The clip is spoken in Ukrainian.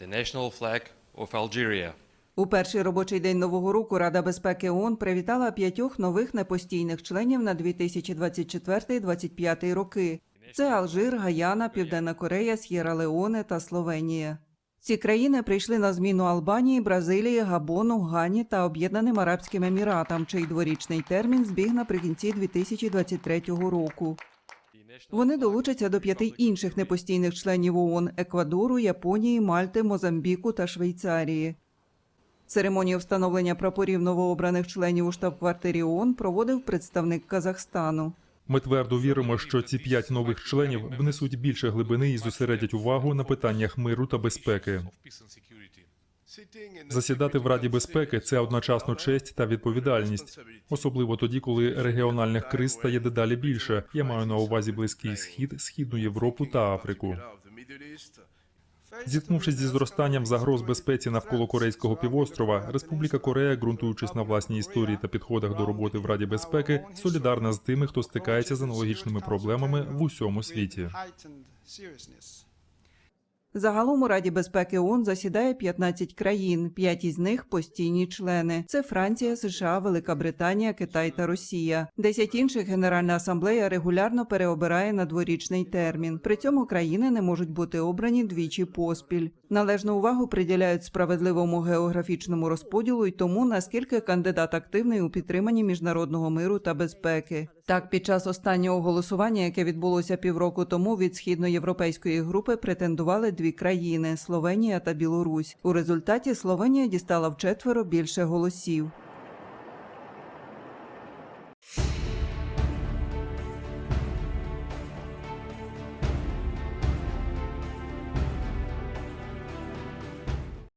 the national flag of Algeria. У перший робочий день нового року Рада безпеки ООН привітала п'ятьох нових непостійних членів на 2024-2025 роки. Це Алжир, Гаяна, Південна Корея, С'єра Леоне та Словенія. Ці країни прийшли на зміну Албанії, Бразилії, Габону, Гані та Об'єднаним Арабським Еміратам, чий дворічний термін збіг наприкінці 2023 року. Вони долучаться до п'яти інших непостійних членів ООН – Еквадору, Японії, Мальти, Мозамбіку та Швейцарії. Церемонію встановлення прапорів новообраних членів у штаб-квартирі ООН проводив представник Казахстану. Ми твердо віримо, що ці п'ять нових членів внесуть більше глибини і зосередять увагу на питаннях миру та безпеки. Засідати в Раді безпеки це одночасно честь та відповідальність, особливо тоді, коли регіональних криз стає дедалі більше. Я маю на увазі близький схід, східну Європу та Африку. Зіткнувшись зі зростанням загроз безпеці навколо Корейського півострова, Республіка Корея, ґрунтуючись на власній історії та підходах до роботи в Раді безпеки, солідарна з тими, хто стикається з аналогічними проблемами в усьому світі. Загалом у Раді безпеки ООН засідає 15 країн, 5 із них постійні члени. Це Франція, США, Велика Британія, Китай та Росія. Десять інших Генеральна асамблея регулярно переобирає на дворічний термін. При цьому країни не можуть бути обрані двічі поспіль. Належну увагу приділяють справедливому географічному розподілу й тому, наскільки кандидат активний у підтриманні міжнародного миру та безпеки. Так, під час останнього голосування, яке відбулося півроку тому, від східноєвропейської групи претендували дві країни Словенія та Білорусь. У результаті Словенія дістала вчетверо більше голосів.